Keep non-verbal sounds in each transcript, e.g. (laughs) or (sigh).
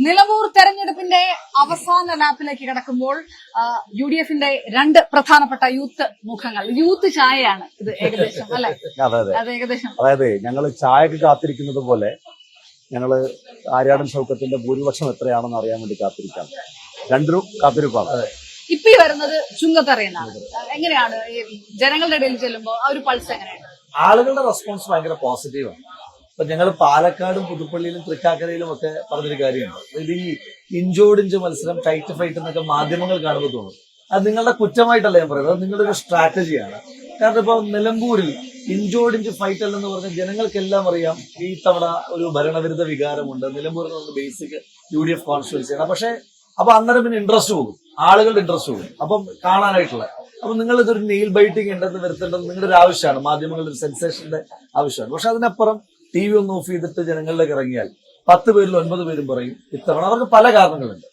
നിലമ്പൂർ തെരഞ്ഞെടുപ്പിന്റെ അവസാന ലാപ്പിലേക്ക് കടക്കുമ്പോൾ യു ഡി എഫിന്റെ രണ്ട് പ്രധാനപ്പെട്ട യൂത്ത് മുഖങ്ങൾ. യൂത്ത് ചായയാണ് ഇത് ഏകദേശം അല്ലെ? (laughs) അതെ അതെ. അത് ഏകദേശം. അതായത് ഞങ്ങൾ ചായക്ക് കാത്തിരിക്കുന്നത് പോലെ ഞങ്ങൾ ആര്യാടൻ ചൗക്കത്തിന്റെ ഭൂരിപക്ഷം എത്രയാണെന്ന് അറിയാൻ വേണ്ടി കാത്തിരിക്കാം രണ്ടും കാത്തിരിപ്പാണ്. ഇപ്പൊ വരുന്നത് ചുങ്കത്തറയെന്നാണ് എങ്ങനെയാണ് ജനങ്ങളുടെ ഇടയിൽ ചെല്ലുമ്പോൾ ആ ഒരു പൾസ് എങ്ങനെയാണ്? ആളുകളുടെ റെസ്പോൺസ് ഭയങ്കര പോസിറ്റീവാണ് ഇപ്പൊ ഞങ്ങൾ പാലക്കാടും പുതുപ്പള്ളിയിലും തൃക്കാക്കരയിലും ഒക്കെ പറഞ്ഞൊരു കാര്യമുണ്ട്. ഇത് ഈ ഇഞ്ചോടിഞ്ച് മത്സരം ടൈറ്റ് ഫൈറ്റ് എന്നൊക്കെ മാധ്യമങ്ങൾ കാണുമ്പോൾ തോന്നും. അത് നിങ്ങളുടെ കുറ്റമായിട്ടല്ല ഞാൻ പറയുന്നത്. അത് നിങ്ങളുടെ ഒരു സ്ട്രാറ്റജിയാണ് കാരണം ഇപ്പൊ നിലമ്പൂരിൽ ഇഞ്ചോടിഞ്ച് ഫൈറ്റ് അല്ലെന്ന് പറഞ്ഞ ജനങ്ങൾക്കെല്ലാം അറിയാം ഈ തവണ ഒരു ഭരണവിരുദ്ധ വികാരമുണ്ട്. നിലമ്പൂരിൽ നിന്ന് ബേസിക് യു ഡി എഫ് കോൺസ്റ്റിറ്റ്യൻസിയാണ് പക്ഷെ അപ്പൊ അന്നേരം പിന്നെ ഇൻട്രസ്റ്റ് പോകും. ആളുകളുടെ ഇൻട്രസ്റ്റ് പോകും. അപ്പം കാണാനായിട്ടുള്ള. അപ്പൊ നിങ്ങൾ ഇതൊരു നെയിൽ ബൈറ്റിംഗ് ഉണ്ടെന്ന് വരുത്തേണ്ടത് നിങ്ങളുടെ ഒരു ആവശ്യമാണ്. മാധ്യമങ്ങളുടെ ഒരു സെൻസേഷന്റെ ആവശ്യമാണ്. പക്ഷെ അതിനപ്പുറം ടി വി ഒന്ന് ഓഫ് ചെയ്തിട്ട് ജനങ്ങളിലേക്ക് ഇറങ്ങിയാൽ പത്ത് പേരിൽ ഒൻപത് പേരും പറയും ഇത്തവണ. അവർക്ക് പല കാരണങ്ങളുണ്ട്.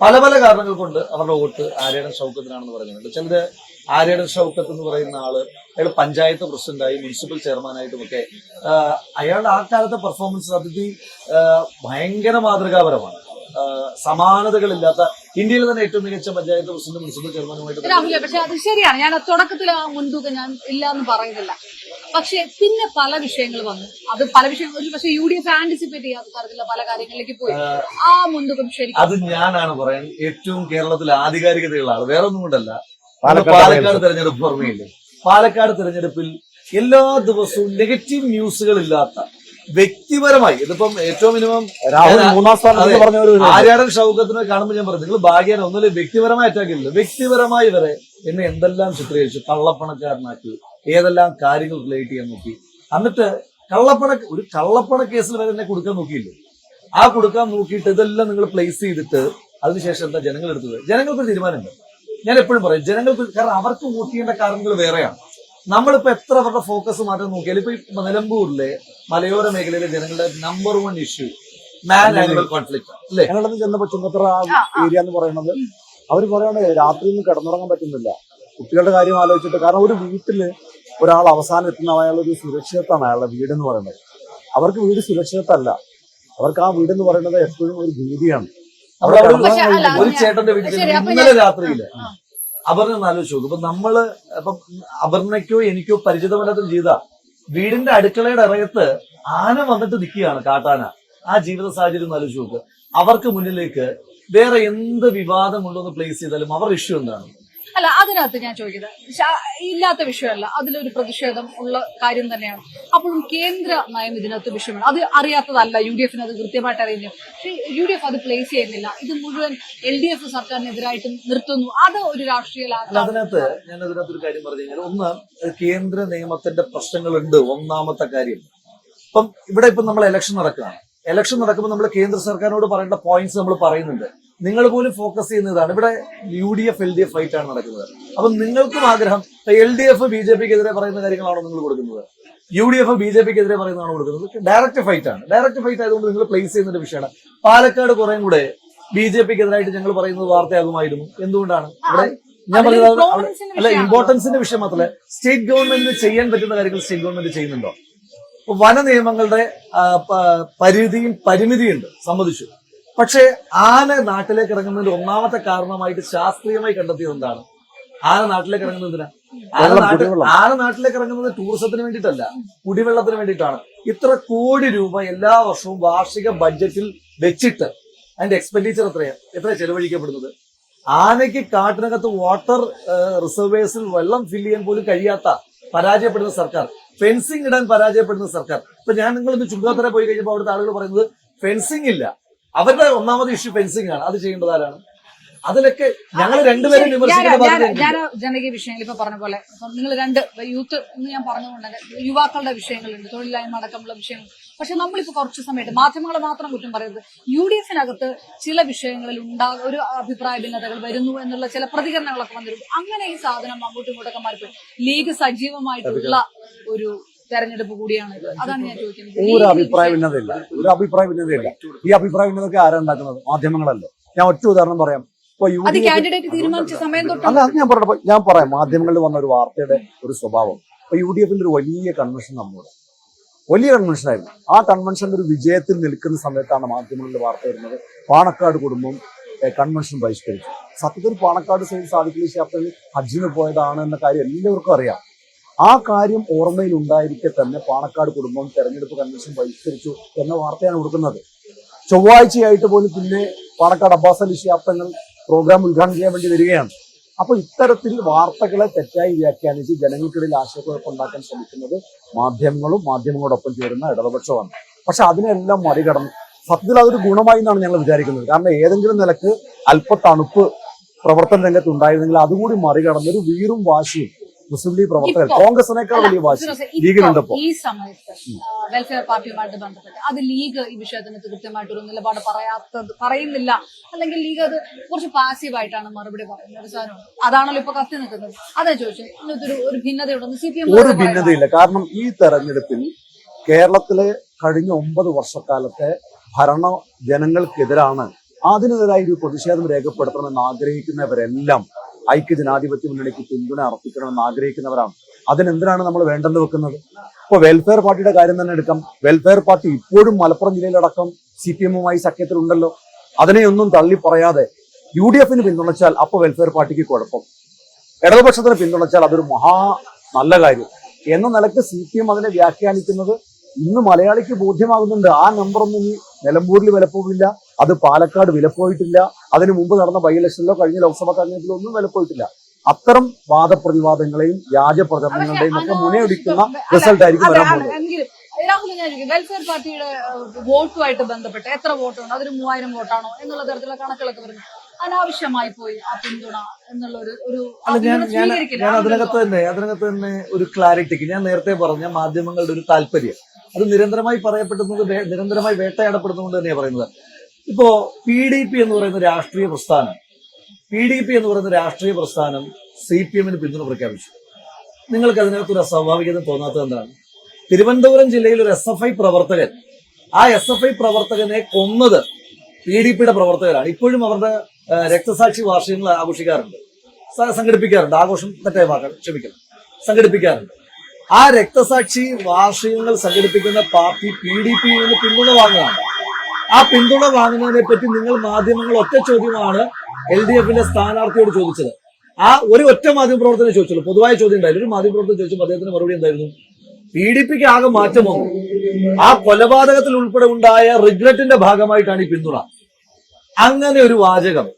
പല പല കാരണങ്ങൾ കൊണ്ട് അവരുടെ വോട്ട് ആര്യടൻ ഷൗക്കത്തിനാണെന്ന് പറയുന്നുണ്ട്. ചിലത് ആര്യടൻ ഷൗക്കത്ത് എന്ന് പറയുന്ന ആൾ അയാൾ പഞ്ചായത്ത് പ്രസിഡന്റായി മുനിസിപ്പൽ ചെയർമാനായിട്ടുമൊക്കെ അയാളുടെ ആ കാലത്തെ പെർഫോമൻസ് അതിഥി ഭയങ്കര മാതൃകാപരമാണ്. സമാനതകളില്ലാത്ത ഇന്ത്യയിലെ തന്നെ ഏറ്റവും മികച്ച പഞ്ചായത്ത് പ്രസിഡന്റ് മുനിസിപ്പൽ ചെയർമാനുമായിട്ട് രാഹുലെ പക്ഷെ അത് ശരിയാണ്. ഞാൻ തുടക്കത്തിൽ ആ മുൻതൂക്കം ഞാൻ ഇല്ല എന്ന് പറയുന്നില്ല പക്ഷെ പിന്നെ പല വിഷയങ്ങൾ വന്നു. അത് പല വിഷയങ്ങൾ ഒരു പക്ഷെ യു ഡി എഫ് ആന്റിസിപ്പേറ്റ് ചെയ്യാത്ത തരത്തിലുള്ള പല കാര്യങ്ങളിലേക്ക് പോയി. ആ മുൻതൂക്കം ശരി അത് ഞാനാണ് പറയുന്നത് ഏറ്റവും കേരളത്തിൽ ആധികാരികതയുള്ള ആൾ വേറെ ഒന്നും കൊണ്ടല്ല. പാലക്കാട് പാലക്കാട് തെരഞ്ഞെടുപ്പ് ഓർമ്മയില്ലേ? പാലക്കാട് തെരഞ്ഞെടുപ്പിൽ എല്ലാ ദിവസവും നെഗറ്റീവ് ന്യൂസുകൾ ഇല്ലാത്ത വ്യക്തിപരമായി ഇതിപ്പം ഏറ്റവും മിനിമം രാഹുൽ മൂന്നാം സ്ഥാനത്ത് പറഞ്ഞവര് ആര്യാടൻ ഷൗക്കത്തിനെ കാണുമ്പോൾ ഞാൻ പറഞ്ഞു നിങ്ങൾ ഭാഗ്യാണ് ഒന്നുമില്ല വ്യക്തിപരമായി അറ്റാക്ക് ഇല്ല വ്യക്തിപരമായി വരെ എന്നെ എന്തെല്ലാം ചിത്രീകരിച്ചു കള്ളപ്പണക്കാരനാക്കി ഏതെല്ലാം കാര്യങ്ങൾ റിലേറ്റ് ചെയ്യാൻ നോക്കി. എന്നിട്ട് കള്ളപ്പണ ഒരു കള്ളപ്പണ കേസിൽ വരെ എന്നെ കൊടുക്കാൻ നോക്കിയില്ലേ? ആ കൊടുക്കാൻ നോക്കിയിട്ട് ഇതെല്ലാം നിങ്ങൾ പ്ലേസ് ചെയ്തിട്ട് അതിനുശേഷം എന്താ ജനങ്ങൾ എടുത്തത് ജനങ്ങൾക്ക് തീരുമാനമുണ്ട്. ഞാൻ എപ്പോഴും പറയും ജനങ്ങൾക്ക് കാരണം അവർക്ക് വോട്ട് ചെയ്യേണ്ട കാരണങ്ങൾ വേറെയാണ്. നമ്മളിപ്പോ എത്ര അവരുടെ ഫോക്കസ് മാറ്റം നോക്കിയാൽ ഇപ്പൊ നിലമ്പൂരിലെ മലയോര മേഖലയിലെ ജനങ്ങളുടെ number one issue man animal conflict അല്ലേ? ചെന്നപ്പോ ചുങ്കത്തറ ഏരിയ എന്ന് പറയുന്നത് അവർ പറയാണ് രാത്രി ഒന്നും കിടന്നുറങ്ങാൻ പറ്റുന്നില്ല. കുട്ടികളുടെ കാര്യം ആലോചിച്ചിട്ട് കാരണം ഒരു വീട്ടിൽ ഒരാൾ അവസാനം എത്തുന്ന അയാളുടെ ഒരു സുരക്ഷിതത്വമാണ് അയാളുടെ വീട് എന്ന് പറയുന്നത്. അവർക്ക് വീട് സുരക്ഷിതത്വല്ല അവർക്ക് ആ വീട് എന്ന് പറയുന്നത് എപ്പോഴും ഒരു ഭീതിയാണ്. ഒരു- ചേട്ടന്റെ വീട്ടിൽ ഇന്നലെ രാത്രിയില്ല രാത്രിയിൽ. അപർണ ഒന്ന് ആലോചിച്ച് നോക്കും. ഇപ്പൊ നമ്മൾ ഇപ്പം അപർണയ്ക്കോ എനിക്കോ പരിചിതമല്ലാത്ത ചെയ്ത വീടിന്റെ അടുക്കളയുടെ ഇറയത്ത് ആന വന്നിട്ട് നിൽക്കുകയാണ് കാട്ടാന. ആ ജീവിത സാഹചര്യം ഒന്ന് ആലോചിച്ച് നോക്ക്. അവർക്ക് മുന്നിലേക്ക് വേറെ എന്ത് വിവാദം കൊണ്ടുവന്ന് പ്ലേസ് ചെയ്താലും അവർ ഇഷ്യൂ എന്താണ്? അല്ല അതിനകത്ത് ഞാൻ ചോദിക്കുന്നത് ഇല്ലാത്ത വിഷയമല്ല. അതിലൊരു പ്രതിഷേധം ഉള്ള കാര്യം തന്നെയാണ്. അപ്പോഴും കേന്ദ്ര നയം ഇതിനകത്ത് വിഷയമാണ്. അത് അറിയാത്തതല്ല യു ഡി എഫിന് അത് കൃത്യമായിട്ട് അറിയുന്നു പക്ഷേ യു ഡി എഫ് അത് പ്ലേസ് ചെയ്യുന്നില്ല. ഇത് മുഴുവൻ എൽ ഡി എഫ് സർക്കാരിനെതിരായിട്ടും നിർത്തുന്നു. അത് ഒരു രാഷ്ട്രീയ അതിനകത്ത് ഞാൻ അതിനകത്ത് ഒരു കാര്യം പറഞ്ഞു ഒന്ന് കേന്ദ്ര നിയമത്തിന്റെ പ്രശ്നങ്ങളുണ്ട്. ഒന്നാമത്തെ കാര്യം. ഇപ്പം ഇവിടെ ഇപ്പം നമ്മൾ ഇലക്ഷൻ നടക്കുകയാണ്. ഇലക്ഷൻ നടക്കുമ്പോൾ നമ്മൾ കേന്ദ്ര സർക്കാരിനോട് പറയേണ്ട പോയിന്റ്സ് നമ്മൾ പറയുന്നുണ്ട്. നിങ്ങൾ പോലും ഫോക്കസ് ചെയ്യുന്നതാണ്. ഇവിടെ U D F L D F fight ആണ് നടക്കുന്നത്. അപ്പൊ നിങ്ങൾക്കും ആഗ്രഹം L D F B J പിക്ക് എതിരെ പറയുന്ന കാര്യങ്ങളാണോ നിങ്ങൾ കൊടുക്കുന്നത്? U D F B J പിക്ക് എതിരെ പറയുന്നതാണോ കൊടുക്കുന്നത്? ഡയറക്റ്റ് ഫൈറ്റ് ആണ്. ഡയറക്റ്റ് ഫൈറ്റ് ആയതുകൊണ്ട് നിങ്ങൾ പ്ലേസ് ചെയ്യുന്ന ഒരു വിഷയമാണ്. പാലക്കാട് കുറേം കൂടെ ബി ജെ പിക്ക് എതിരായിട്ട് ഞങ്ങൾ പറയുന്നത് വാർത്തയാകുമായിരുന്നു. എന്തുകൊണ്ടാണ്? ഇവിടെ ഞാൻ പറഞ്ഞത് അല്ല. ഇമ്പോർട്ടൻസിന്റെ വിഷയം മാത്രമല്ല സ്റ്റേറ്റ് ഗവൺമെന്റിന് ചെയ്യാൻ പറ്റുന്ന കാര്യങ്ങൾ സ്റ്റേറ്റ് ഗവൺമെന്റ് ചെയ്യുന്നുണ്ടോ? വന നിയമങ്ങളുടെ പരിധിയും പരിമിതിയുണ്ട്. സമ്മതിച്ചു. പക്ഷേ ആന നാട്ടിലേക്ക് ഇറങ്ങുന്നതിന്റെ ഒന്നാമത്തെ കാരണമായിട്ട് ശാസ്ത്രീയമായി കണ്ടെത്തിയത് എന്താണ്? ആന നാട്ടിലേക്ക് ഇറങ്ങുന്നത് എന്തിനാ? ആന നാട്ടിൽ ആന നാട്ടിലേക്ക് ഇറങ്ങുന്നത് ടൂറിസത്തിന് വേണ്ടിയിട്ടല്ല കുടിവെള്ളത്തിന് വേണ്ടിയിട്ടാണ്. ഇത്ര കോടി രൂപ എല്ലാ വർഷവും വാർഷിക ബഡ്ജറ്റിൽ വെച്ചിട്ട് അതിന്റെ എക്സ്പെൻഡിച്ചർ എത്രയാണ് എത്ര ചെലവഴിക്കപ്പെടുന്നത്? ആനയ്ക്ക് കാട്ടിനകത്ത് വാട്ടർ റിസർവേഴ്സിൽ വെള്ളം ഫില്ല് ചെയ്യാൻ പോലും കഴിയാത്ത പരാജയപ്പെടുന്ന സർക്കാർ ഫെൻസിങ് ഇടാൻ പരാജയപ്പെടുന്ന സർക്കാർ. ഇപ്പൊ ഞാൻ നിങ്ങൾ ഇന്ന് ചുങ്കാത്തറ പോയി കഴിഞ്ഞപ്പോൾ അവിടുത്തെ ആളുകൾ പറയുന്നത് ഫെൻസിങ് ഇല്ല. അവരുടെ ഒന്നാമത് ഇഷ്യൂ ഫെൻസിങ് ആണ്. അത് ചെയ്യേണ്ടത് ആരാണ് അതിലൊക്കെ ഞങ്ങൾ രണ്ടുപേരും. ഞാൻ ജനകീയ വിഷയങ്ങൾ ഇപ്പൊ പറഞ്ഞ പോലെ. നിങ്ങൾ രണ്ട് യൂത്ത് എന്ന് ഞാൻ പറഞ്ഞുകൊണ്ടെങ്കിൽ യുവാക്കളുടെ വിഷയങ്ങളുണ്ട് തൊഴിലില്ലായ്മ അടക്കമുള്ള വിഷയങ്ങൾ. പക്ഷെ നമ്മളിപ്പോ കുറച്ച് സമയത്ത് മാധ്യമങ്ങളെ മാത്രം കുറ്റം പറയുന്നത് യു ഡി എഫിനകത്ത് ചില വിഷയങ്ങളിൽ ഉണ്ടാ ഒരു അഭിപ്രായ ഭിന്നതകൾ വരുന്നു എന്നുള്ള ചില പ്രതികരണങ്ങളൊക്കെ വന്നിരുന്നു അങ്ങനെ ഈ സാധനം അങ്ങോട്ടും ഇങ്ങോട്ടൊക്കെ മാറിപ്പോയി. ലീഗ് സജീവമായിട്ടുള്ള ഒരു തെരഞ്ഞെടുപ്പ് കൂടിയാണ് ഇത്. അതാണ് ഞാൻ ചോദിക്കുന്നത്. ഒരു അഭിപ്രായ ഭിന്നതയില്ല. ഒരു അഭിപ്രായ ഭിന്നതയില്ല. ഈ അഭിപ്രായ ഭിന്നതൊക്കെ ആരാ ഉണ്ടാക്കുന്നത് മാധ്യമങ്ങളല്ലേ. ഞാൻ ഒറ്റ ഉദാഹരണം പറയാം. അത് കാൻഡിഡേറ്റ് തീരുമാനിച്ച സമയം തൊട്ട് അല്ല അത് ഞാൻ പറഞ്ഞപ്പോ ഞാൻ പറയാം. മാധ്യമങ്ങളിൽ വന്ന ഒരു വാർത്തയുടെ ഒരു സ്വഭാവം. ഇപ്പൊ യു ഡി എഫിന്റെ ഒരു വലിയ കൺവെൻഷൻ നമ്മുടെ. വലിയ കൺവെൻഷൻ ആയിരുന്നു. ആ കൺവെൻഷന്റെ ഒരു വിജയത്തിൽ നിൽക്കുന്ന സമയത്താണ് മാധ്യമങ്ങളിൽ വാർത്ത വരുന്നത്. പാണക്കാട് കുടുംബം കൺവെൻഷൻ ബഹിഷ്കരിച്ചു സത്യത്തിൽ പാണക്കാട് സൈഡ് സാദിഖലി ശാസ്ത്രി ഹജ്ജിന് പോയതാണ് എന്ന കാര്യം എല്ലാവർക്കും അറിയാം. ആ കാര്യം ഓർമ്മയിൽ ഉണ്ടായിരിക്കെ തന്നെ പാണക്കാട് കുടുംബം തെരഞ്ഞെടുപ്പ് കൺവെൻഷൻ ബഹിഷ്കരിച്ചു എന്ന വാർത്തയാണ് കൊടുക്കുന്നത്. ചൊവ്വാഴ്ചയായിട്ട് പോലും പിന്നെ പാണക്കാട് അബ്ബാസ് അലി ശാപ്തങ്ങൾ പ്രോഗ്രാം ഉദ്ഘാടനം ചെയ്യാൻ വേണ്ടി വരികയാണ്. അപ്പൊ ഇത്തരത്തിൽ വാർത്തകളെ തെറ്റായി വ്യാഖ്യാനിച്ച് ജനങ്ങൾക്കിടയിൽ ആശയക്കുഴപ്പമുണ്ടാക്കാൻ ശ്രമിക്കുന്നത് മാധ്യമങ്ങളും മാധ്യമങ്ങളോടൊപ്പം ചേരുന്ന ഇടതുപക്ഷമാണ്. പക്ഷെ അതിനെല്ലാം മറികടന്ന് സത്യത്തിൽ അതൊരു ഗുണമായി എന്നാണ് ഞങ്ങൾ വിചാരിക്കുന്നത്. കാരണം ഏതെങ്കിലും നിലയ്ക്ക് അല്പ തണുപ്പ് പ്രവർത്തന രംഗത്ത് ഉണ്ടായിരുന്നെങ്കിൽ അതുകൂടി മറികടന്ന് ഒരു വീറും വാശിയും മുസ്ലിം ലീഗ് പ്രവർത്തകർ കോൺഗ്രസിനേക്കാൾ വലിയ വാശി ഫിറോസെ, ലീഗിനുണ്ട് ഇപ്പോ ഇപ്പോ. ഈ സമയത്ത് വെൽഫെയർ പാർട്ടിയുമായിട്ട് ബന്ധപ്പെട്ട് അത് ലീഗ് ഈ വിഷയത്തിന് കൃത്യമായിട്ടൊരു നിലപാട് പറയാത്തത് പറയുന്നില്ല. അല്ലെങ്കിൽ ലീഗ് അത് കുറച്ച് പാസീവായിട്ടാണ് മറുപടി പറയുന്നത്. ഒരു സാധനമുണ്ട് അതാണല്ലോ ഇപ്പൊ കത്തി നിൽക്കുന്നത്. അതാ ചോദിച്ചത്. ഇന്നതൊരു ഒരു ഒരു ഭിന്നതയുണ്ടെന്ന് സി പി എം ഒരു ഭിന്നതയില്ല. കാരണം ഈ തെരഞ്ഞെടുപ്പിൽ കേരളത്തിലെ കഴിഞ്ഞ ഒമ്പത് വർഷക്കാലത്തെ ഭരണ ജനങ്ങൾക്കെതിരാണ് അതിനെതിരായി ഒരു പ്രതിഷേധം രേഖപ്പെടുത്തണമെന്ന് ആഗ്രഹിക്കുന്നവരെല്ലാം ഐക്യ ജനാധിപത്യ മുന്നണിക്ക് പിന്തുണ അർപ്പിക്കണമെന്ന് ആഗ്രഹിക്കുന്നവരാണ്. അതിനെന്തിനാണ് നമ്മൾ വേണ്ടെന്ന് വെക്കുന്നത്? ഇപ്പൊ വെൽഫെയർ പാർട്ടിയുടെ കാര്യം തന്നെ എടുക്കാം. വെൽഫെയർ പാർട്ടി ഇപ്പോഴും മലപ്പുറം ജില്ലയിലടക്കം സി പി എമ്മുമായി സഖ്യത്തിലുണ്ടല്ലോ. അതിനെയൊന്നും തള്ളി പറയാതെ യു ഡി എഫിന് പിന്തുണച്ചാൽ അപ്പൊ വെൽഫെയർ പാർട്ടിക്ക് കുഴപ്പം. ഇടതുപക്ഷത്തിന് പിന്തുണച്ചാൽ അതൊരു മഹാ നല്ല കാര്യം. എന്ന നിലയ്ക്ക് സി പി എം അതിനെ വ്യാഖ്യാനിക്കുന്നത് ഇന്ന് മലയാളിക്ക് ബോധ്യമാകുന്നുണ്ട്. ആ നമ്പറൊന്നും ഇനി നിലമ്പൂരിൽ വിലപ്പോവില്ല. അത് പാലക്കാട് വിലപ്പോയിട്ടില്ല. അതിനു മുമ്പ് നടന്ന ബൈ ഇലക്ഷനിലോ കഴിഞ്ഞ ലോക്സഭാ തെരഞ്ഞെടുപ്പിലോ ഒന്നും വിലപ്പോയിട്ടില്ല. അത്തരം വാദപ്രതിവാദങ്ങളെയും വ്യാജ പ്രചരണങ്ങളുടെയും ഒക്കെ മുനയൊടിക്കുന്ന റിസൾട്ട് ആയിരിക്കും വരാൻ പോകുന്നത്. രാഹുൽ ഞാൻ വെൽഫെയർ പാർട്ടിയുടെ ഏഹ്, വോട്ടുമായിട്ട് ബന്ധപ്പെട്ട് എത്ര വോട്ടുണ്ട്? അതൊരു മൂവായിരം വോട്ടാണോ എന്നുള്ള തരത്തിലുള്ള കണക്കുകളൊക്കെ വരുന്നു അനാവശ്യമായി പോയി ആ പിന്തുണ എന്നുള്ള ഒരു ഒരു ഞാൻ അതിനകത്ത് തന്നെ അതിനകത്ത് തന്നെ ഒരു ക്ലാരിറ്റിക്ക് ഞാൻ നേരത്തെ പറഞ്ഞ മാധ്യമങ്ങളുടെ ഒരു താല്പര്യം. അത് നിരന്തരമായി പറയപ്പെടുന്നത് നിരന്തരമായി വേട്ടയാടപ്പെടുന്നതുകൊണ്ട് തന്നെയാണ് പറയുന്നത്. ഇപ്പോ പി ഡി പി എന്ന് പറയുന്ന രാഷ്ട്രീയ പ്രസ്ഥാനം പി ഡി പി എന്ന് പറയുന്ന രാഷ്ട്രീയ പ്രസ്ഥാനം സി പി എമ്മിന് പിന്തുണ പ്രഖ്യാപിച്ചു. നിങ്ങൾക്ക് അതിനകത്തൊരു അസ്വാഭാവികത തോന്നാത്തത് എന്താണ്? തിരുവനന്തപുരം ജില്ലയിൽ ഒരു എസ് എഫ് ഐ പ്രവർത്തകൻ ആ എസ് എഫ് ഐ പ്രവർത്തകനെ കൊന്നത് പി ഡി പിയുടെ പ്രവർത്തകരാണ്. ഇപ്പോഴും അവരുടെ രക്തസാക്ഷി വാർഷികങ്ങൾ ആഘോഷിക്കാറുണ്ട്. സംഘടിപ്പിക്കാറുണ്ട്. ആഘോഷം തെറ്റായ വാക്കാണ് ക്ഷമിക്കണം. സംഘടിപ്പിക്കാറുണ്ട്. ആ രക്തസാക്ഷി വാർഷികങ്ങൾ സംഘടിപ്പിക്കുന്ന പാർട്ടി പി ഡി പിയിൽ പിന്തുണ വാങ്ങുകയാണ്. ആ പിന്തുണ വാങ്ങുന്നതിനെ പറ്റി നിങ്ങൾ മാധ്യമങ്ങൾ ഒറ്റ ചോദ്യമാണ് എൽ ഡി എഫിന്റെ സ്ഥാനാർത്ഥിയോട് ചോദിച്ചത്. ആ ഒരു ഒറ്റ മാധ്യമ പ്രവർത്തനം ചോദിച്ചുള്ളൂ. പൊതുവായ ചോദ്യം ഉണ്ടായില്ല ഒരു മാധ്യമ പ്രവർത്തനം ചോദിച്ചപ്പോൾ അദ്ദേഹത്തിന് മറുപടി എന്തായിരുന്നു? പി ഡി പിക്ക് ആകെ മാറ്റം വന്നു. ആ കൊലപാതകത്തിൽ ഉൾപ്പെടെ ഉണ്ടായ റിഗ്രറ്റിന്റെ ഭാഗമായിട്ടാണ് ഈ പിന്തുണ. അങ്ങനെ ഒരു വാചകം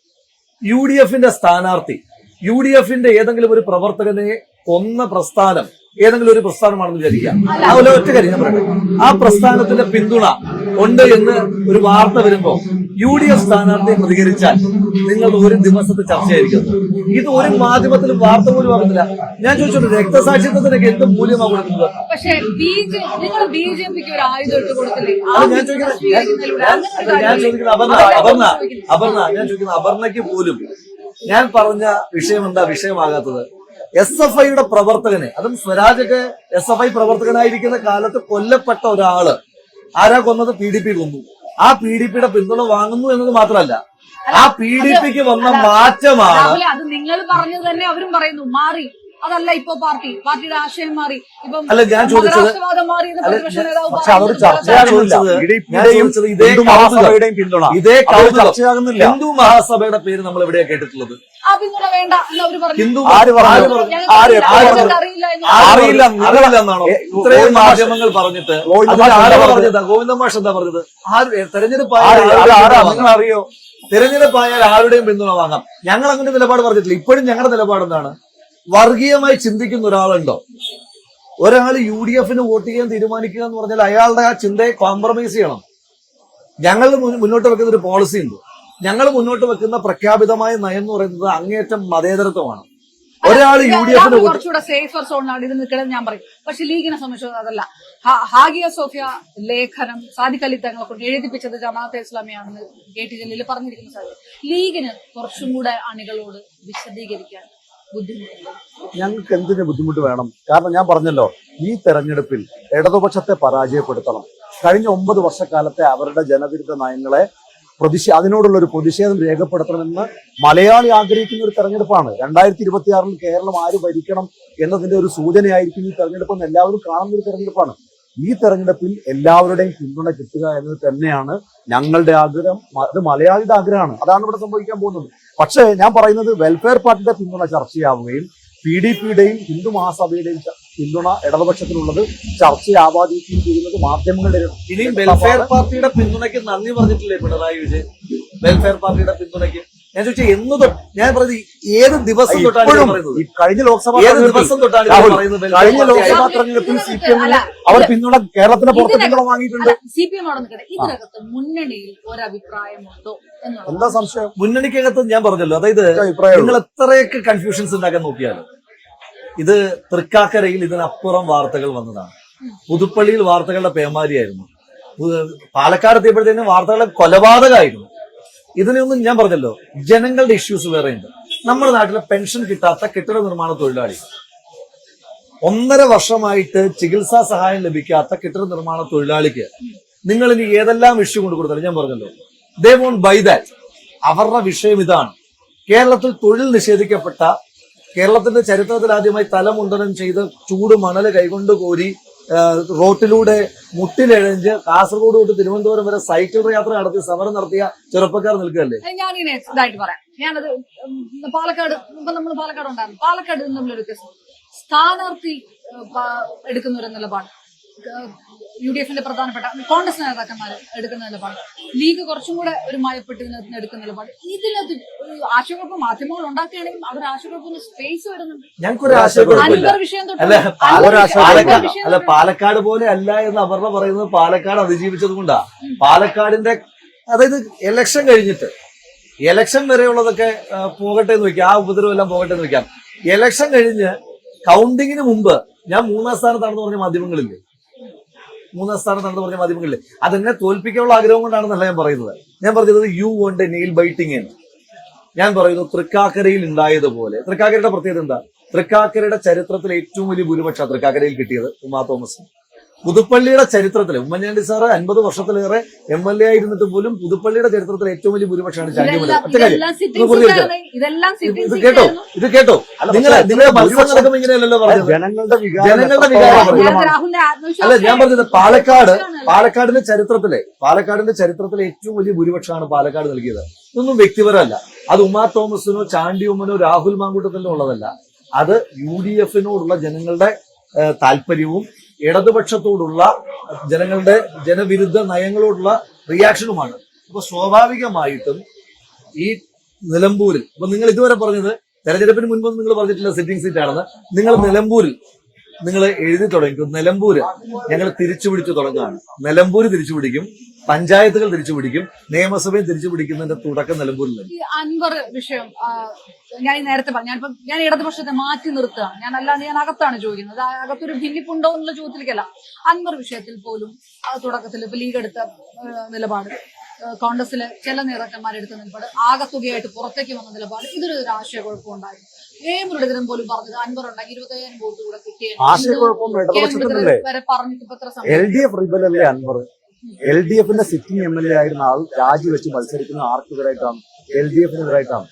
യു ഡി എഫിന്റെ സ്ഥാനാർത്ഥി യു ഡി എഫിന്റെ ഏതെങ്കിലും ഒരു പ്രവർത്തകനെ കൊന്ന പ്രസ്ഥാനം ഏതെങ്കിലും ഒരു പ്രസ്ഥാനമാണെന്ന് വിചാരിക്കാം. ആ ഒറ്റ കാര്യം ഞാൻ പറയട്ടെ. ആ പ്രസ്ഥാനത്തിന്റെ പിന്തുണ ഉണ്ട് എന്ന് ഒരു വാർത്ത വരുമ്പോൾ യു ഡി എഫ് സ്ഥാനാർത്ഥിയെ പ്രതികരിച്ചാൽ നിങ്ങൾ ഒരു ദിവസത്തെ ചർച്ചയായിരിക്കും. ഇത് ഒരു മാധ്യമത്തിൽ വാർത്ത പോലും ആകുന്നില്ല. ഞാൻ ചോദിച്ചോട്ടെ രക്തസാക്ഷിത്വത്തിനൊക്കെ എന്ത് മൂല്യമാണ് കൊടുക്കുന്നത് പക്ഷേ നിങ്ങൾ ബി ജെ പിക്ക് ഒരു ആയുധം ഇട്ട് കൊടുത്തില്ലേ? ഞാൻ ചോദിക്കുന്നത് ഞാൻ-? ചോദിക്കുന്നത് അപർണ അപർണ. അപർണ ഞാൻ ചോദിക്കുന്നത് അപർണയ്ക്ക് പോലും ഞാൻ പറഞ്ഞ വിഷയം എന്താ വിഷയമാകാത്തത്? എസ് എഫ് ഐയുടെ പ്രവർത്തകനെ അതും സ്വരാജൊക്കെ എസ് എഫ് ഐ പ്രവർത്തകനായിരിക്കുന്ന കാലത്ത് കൊല്ലപ്പെട്ട ഒരാൾ. ആരാ കൊന്നത്? പി ഡി പി കൊന്നു. ആ പി ഡി പിയുടെ പിന്തുണ വാങ്ങുന്നു എന്നത് മാത്രമല്ല ആ പി ഡി പിക്ക് വന്ന മാറ്റമാണ് അത് നിങ്ങൾ പറഞ്ഞു തന്നെ അവരും പറയുന്നു. മാറി. അതല്ല ഇപ്പൊ പാർട്ടി പാർട്ടിയുടെ ആശയം മാറി. ഇപ്പം അല്ല, ഞാൻ ചോദിച്ചത്- മതരാഷ്ട്രവാദം മാറി എന്ന് പ്രതിപക്ഷ നേതാവ് ഇതേ ഹിന്ദു പിന്തുണ. ഇതേ ചർച്ചയാകുന്നില്ല. ഹിന്ദു മഹാസഭയുടെ പേര് നമ്മൾ എവിടെയാ കേട്ടിട്ടുള്ളത് ആ പിന്തുണ വേണ്ട എന്ന് അവർ പറഞ്ഞു? അറിയില്ല, ഇത്രയും മാധ്യമങ്ങൾ പറഞ്ഞിട്ട് പറഞ്ഞത്? ഗോവിന്ദ മാഷ് എന്താ പറഞ്ഞത്? ആര് തെരഞ്ഞെടുപ്പ് അറിയോ തെരഞ്ഞെടുപ്പായാൽ തെരഞ്ഞെടുപ്പ് ആരുടെയും പിന്തുണ വാങ്ങാം? ഞങ്ങൾ അങ്ങനെ നിലപാട് പറഞ്ഞിട്ടില്ല. ഇപ്പോഴും ഞങ്ങളുടെ നിലപാട് എന്താണ്? വർഗീയമായി ചിന്തിക്കുന്ന ഒരാളുണ്ടോ? ഒരാൾ യു ഡി എഫിന് വോട്ട് ചെയ്യാൻ തീരുമാനിക്കുക എന്ന് പറഞ്ഞാൽ അയാളുടെ ആ ചിന്തയെ കോംപ്രമൈസ് ചെയ്യണം. ഞങ്ങൾ മുന്നോട്ട് വെക്കുന്ന ഒരു പോളിസി ഉണ്ട്. ഞങ്ങൾ മുന്നോട്ട് വെക്കുന്ന പ്രഖ്യാപിതമായ നയം എന്ന് പറയുന്നത് അങ്ങേയറ്റം മതേതരത്വമാണ്. ഒരാൾ യു ഡി എഫിന് കുറച്ചുകൂടെ സേഫർ സോണിലാണ് ഇത് നിൽക്കണം ഞാൻ പറയും. പക്ഷെ ലീഗിനെ സംബന്ധിച്ചത് അതല്ല. ഹാഗിയ സോഫിയ ലേഖനം സാദിഖ് അലി തങ്ങളെ കൊണ്ട് എഴുതിപ്പിച്ചത് ജമാഅത്തെ ഇസ്ലാമിയാണെന്ന് കെ ടി ജലീൽ പറഞ്ഞിരിക്കുന്ന സാഹചര്യം. ലീഗിന് കുറച്ചും കൂടെ അണികളോട് വിശദീകരിക്കാൻ ഞങ്ങൾക്ക് എന്തിന് ബുദ്ധിമുട്ട് വേണം? കാരണം ഞാൻ പറഞ്ഞല്ലോ ഈ തെരഞ്ഞെടുപ്പിൽ ഇടതുപക്ഷത്തെ പരാജയപ്പെടുത്തണം. കഴിഞ്ഞ ഒമ്പത് വർഷക്കാലത്തെ അവരുടെ ജനവിരുദ്ധ നയങ്ങളെ പ്രതിഷേ അതിനോടുള്ള ഒരു പ്രതിഷേധം രേഖപ്പെടുത്തണമെന്ന് മലയാളി ആഗ്രഹിക്കുന്ന ഒരു തെരഞ്ഞെടുപ്പാണ്. രണ്ടായിരത്തി ഇരുപത്തി ആറിൽ കേരളം ആര് ഭരിക്കണം എന്നതിന്റെ ഒരു സൂചനയായിരിക്കും ഈ തെരഞ്ഞെടുപ്പ് എന്ന് എല്ലാവരും കാണുന്ന ഒരു തെരഞ്ഞെടുപ്പാണ്. ഈ തെരഞ്ഞെടുപ്പിൽ എല്ലാവരുടെയും പിന്തുണ കിട്ടുക എന്നത് തന്നെയാണ് ഞങ്ങളുടെ ആഗ്രഹം. അത് മലയാളിയുടെ ആഗ്രഹമാണ്. അതാണ് ഇവിടെ സംഭവിക്കാൻ പോകുന്നത്. പക്ഷേ ഞാൻ പറയുന്നത് വെൽഫെയർ പാർട്ടിയുടെ പിന്തുണ ചർച്ചയാവുകയും പി ഡി പിയുടെയും ഹിന്ദു മഹാസഭയുടെയും പിന്തുണ ഇടതുപക്ഷത്തിനുള്ളത് ചർച്ചയാവാതിരിക്കുകയും ചെയ്യുന്നത് മാധ്യമങ്ങളുടെ ഇനിയും വെൽഫെയർ പാർട്ടിയുടെ പിന്തുണയ്ക്ക് നന്ദി പറഞ്ഞിട്ടില്ലേ പിണറായി വിജയൻ? വെൽഫെയർ പാർട്ടിയുടെ പിന്തുണയ്ക്ക്. ഞാൻ ചോദിച്ചാൽ എന്ന് തൊട്ട് ഞാൻ പറഞ്ഞത് ഏത് ദിവസം തൊട്ടാണ് ഇത് ഇപ്പോഴും പറയുന്നത്? കഴിഞ്ഞ ലോക്സഭ ഏത് ദിവസം തൊട്ടാണ് ഇത് രാഹുൽ, പറയുന്നത്? കഴിഞ്ഞ ലോക്സഭാ? തെരഞ്ഞെടുപ്പിൽ സി പി എം അവർ പിന്തുണ കേരളത്തിന് പുറത്ത് പിന്തുണ വാങ്ങിയിട്ടുണ്ട്. സി പി എം അവിടെ നിൽക്കട്ടെ. ഇതിനകത്ത് മുന്നണിയിൽ ഒരഭിപ്രായമുണ്ടോ എന്നുള്ളത് എന്താ സംശയം? മുന്നണിക്കകത്ത് ഞാൻ പറഞ്ഞല്ലോ അതായത് നിങ്ങൾ എത്രയൊക്കെ കൺഫ്യൂഷൻസ് ഉണ്ടാക്കാൻ നോക്കിയാലും ഇത് തൃക്കാക്കരയിൽ ഇതിനപ്പുറം വാർത്തകൾ വന്നതാണ്. പുതുപ്പള്ളിയിൽ വാർത്തകളുടെ പേമാരിയായിരുന്നു. പാലക്കാട് എത്തിയപ്പോഴത്തേനും വാർത്തകളുടെ കൊലപാതകമായിരുന്നു. ഇതിനൊന്നും ഞാൻ പറഞ്ഞല്ലോ ജനങ്ങളുടെ ഇഷ്യൂസ് വേറെയുണ്ട്. നമ്മുടെ നാട്ടിലെ പെൻഷൻ കിട്ടാത്ത കെട്ടിട നിർമ്മാണ തൊഴിലാളി. ഒന്നര വർഷമായിട്ട് ചികിത്സാ സഹായം ലഭിക്കാത്ത കെട്ടിട നിർമ്മാണ തൊഴിലാളിക്ക് നിങ്ങൾ ഇനി ഏതെല്ലാം ഇഷ്യൂ കൊണ്ട് കൊടുത്താലും ഞാൻ പറഞ്ഞല്ലോ ദേ വോണ്ട് ബൈ ദാറ്റ് അവരുടെ വിഷയം ഇതാണ്. കേരളത്തിൽ തൊഴിൽ നിഷേധിക്കപ്പെട്ട കേരളത്തിന്റെ ചരിത്രത്തിൽ ആദ്യമായി തലമുണ്ടനം ചെയ്ത് ചൂട് മണൽ കൈകൊണ്ട് കോരി റോട്ടിലൂടെ മുട്ടിലെഴഞ്ഞ് കാസർഗോഡ് തൊട്ട് തിരുവനന്തപുരം വരെ സൈക്കിൾ യാത്ര നടത്തി സമരം നടത്തിയ ചെറുപ്പക്കാർ നിൽക്കുകയല്ലേ? ഞാനിങ്ങനെ ഇതായിട്ട് പറയാം. ഞാനത് പാലക്കാട് ഇപ്പൊ നമ്മൾ പാലക്കാട് ഉണ്ടായിരുന്നു പാലക്കാട് തമ്മിലൊരു സ്ഥാനാർത്ഥി എടുക്കുന്നവരെന്നുള്ള പ- എടുക്കുന്ന ഒരു നിലപാട് യു ഡി എഫിന്റെ പ്രധാനപ്പെട്ട കോൺഗ്രസ് നേതാക്കന്മാർ എടുക്കുന്ന നിലപാട്. ലീഗ് കുറച്ചും കൂടെ ഒരു മയപ്പെട്ട് ഇതിനകത്ത് എടുക്കുന്ന നിലപാട്. ഇതിനകത്ത് ആശയക്കുഴപ്പം മാധ്യമങ്ങൾ ഉണ്ടാക്കുകയാണെങ്കിൽ അവർ ആശയക്കുഴപ്പം സ്പേസ് വരുന്നുണ്ട് ഞങ്ങൾക്കൊരു വിഷയം അല്ല പാലക്കാട് പോലെ അല്ല എന്ന് അവരുടെ പറയുന്നത് പാലക്കാട് അതിജീവിച്ചത് കൊണ്ടാ. പാലക്കാടിന്റെ അതായത് ഇലക്ഷൻ കഴിഞ്ഞിട്ട് ഇലക്ഷൻ വരെയുള്ളതൊക്കെ പോകട്ടെ എന്ന് വെക്കാം ആ ഉപദ്രവം എല്ലാം പോകട്ടെ എന്ന് വെക്കാം ഇലക്ഷൻ കഴിഞ്ഞ് കൗണ്ടിങ്ങിന് മുമ്പ് ഞാൻ മൂന്നാം സ്ഥാനത്താണെന്ന് പറഞ്ഞ മാധ്യമങ്ങളില്ലേ? മൂന്നാം സ്ഥാനത്താണെന്ന് പറഞ്ഞ മാധ്യമങ്ങളിൽ. അതെന്നെ തോൽപ്പിക്കാനുള്ള ആഗ്രഹം കൊണ്ടാണെന്നല്ല ഞാൻ പറയുന്നത്. ഞാൻ പറഞ്ഞത് യു വോണ്ട് നെയിൽ ബൈറ്റിംഗ് എന്ന് ഞാൻ പറയുന്നു തൃക്കാക്കരയിൽ ഉണ്ടായതുപോലെ. തൃക്കാക്കരയുടെ പ്രത്യേകത എന്താ? തൃക്കാക്കരയുടെ ചരിത്രത്തിൽ ഏറ്റവും വലിയ ഭൂരിപക്ഷം തൃക്കാക്കരയിൽ കിട്ടിയത് ഉമാ തോമസ്. പുതുപ്പള്ളിയുടെ ചരിത്രത്തിൽ ഉമ്മൻചാണ്ടി സാറ് അൻപത് വർഷത്തിലേറെ എം എൽ എ ആയിരുന്നിട്ട് പോലും പുതുപ്പള്ളിയുടെ ചരിത്രത്തിൽ ഏറ്റവും വലിയ ഭൂരിപക്ഷമാണ് ചാണ്ടിമല ഇത് കേട്ടോ? ഇത് കേട്ടോ? അല്ല, നിങ്ങളെ പക്ഷേ നിങ്ങളെ മത്സരം നടക്കുമ്പോൾ ഇങ്ങനെയല്ലല്ലോ പറഞ്ഞത്? ജനങ്ങളുടെ വികാരം ജനങ്ങളുടെ വികാരം അല്ല ഞാൻ പറഞ്ഞത് പാലക്കാട് പാലക്കാടിന്റെ ചരിത്രത്തിലെ പാലക്കാടിന്റെ ചരിത്രത്തിലെ ഏറ്റവും വലിയ ഭൂരിപക്ഷമാണ് പാലക്കാട് നൽകിയത്. ഇതൊന്നും വ്യക്തിപരമല്ല. അത് ഉമാ തോമസിനോ ചാണ്ടി ഉമ്മനോ രാഹുൽ മാങ്കൂട്ടത്തിനോ ഉള്ളതല്ല. അത് യു ഡി എഫിനോടുള്ള ജനങ്ങളുടെ താല്പര്യവും ഇടതുപക്ഷത്തോടുള്ള ജനങ്ങളുടെ ജനവിരുദ്ധ നയങ്ങളോടുള്ള റിയാക്ഷനുമാണ് അപ്പൊ സ്വാഭാവികമായിട്ടും ഈ നിലമ്പൂരിൽ അപ്പൊ നിങ്ങൾ ഇതുവരെ പറഞ്ഞത് തെരഞ്ഞെടുപ്പിന് മുൻപൊന്നും നിങ്ങൾ പറഞ്ഞിട്ടില്ല സിറ്റിംഗ് സീറ്റ് ആണെന്ന്. നിങ്ങൾ നിലമ്പൂരിൽ നിങ്ങൾ എഴുതി തുടങ്ങിക്കും. നിലമ്പൂര്. ഞങ്ങൾ തിരിച്ചു പിടിച്ചു തുടങ്ങുകയാണ്. നിലമ്പൂര് തിരിച്ചു പിടിക്കും. പഞ്ചായത്തുകൾ തിരിച്ചു പിടിക്കും. നിയമസഭയും തിരിച്ചു പിടിക്കുന്നതിന്റെ തുടക്കം നിലമ്പൂരിൽ അൻവർ വിഷയം ഞാൻ ഈ നേരത്തെ പറഞ്ഞു. ഞാനിപ്പം ഞാൻ ഇടതുപക്ഷത്തെ മാറ്റി നിർത്തുക ഞാൻ അല്ലാണ്ട് ഞാൻ അകത്താണ് ചോദിക്കുന്നത്. അകത്തൊരു ഭിന്നിപ്പുണ്ടോ എന്നുള്ള ചോദ്യത്തിലേക്കല്ല. അൻവർ വിഷയത്തിൽ പോലും ആ, തുടക്കത്തിൽ ഇപ്പൊ ലീഗ് എടുത്ത നിലപാട് കോൺഗ്രസിലെ ചില നേതാക്കന്മാരെടുത്ത നിലപാട് ആകത്തുകയായിട്ട് പുറത്തേക്ക് വന്ന നിലപാട് ഇതൊരു ആശയക്കുഴപ്പം ആശയക്കുഴപ്പമുണ്ടായിരുന്നു എ മുരളീധരൻ പോലും പറഞ്ഞത് അൻവർ ഇരുപത്തയ്യായിരം വോട്ട് കൂടെ കിട്ടിയ എൽ ഡി എഫ് റിബലല്ലേ അൻവർ? എൽ ഡി എഫിന്റെ സിറ്റിംഗ് എം എൽ എ ആയിരുന്ന ആൾ രാജിവെച്ച് മത്സരിക്കുന്ന ആർക്കെതിരായിട്ടാണ്? എൽ ഡി എഫിനെതിരായിട്ടാണ്.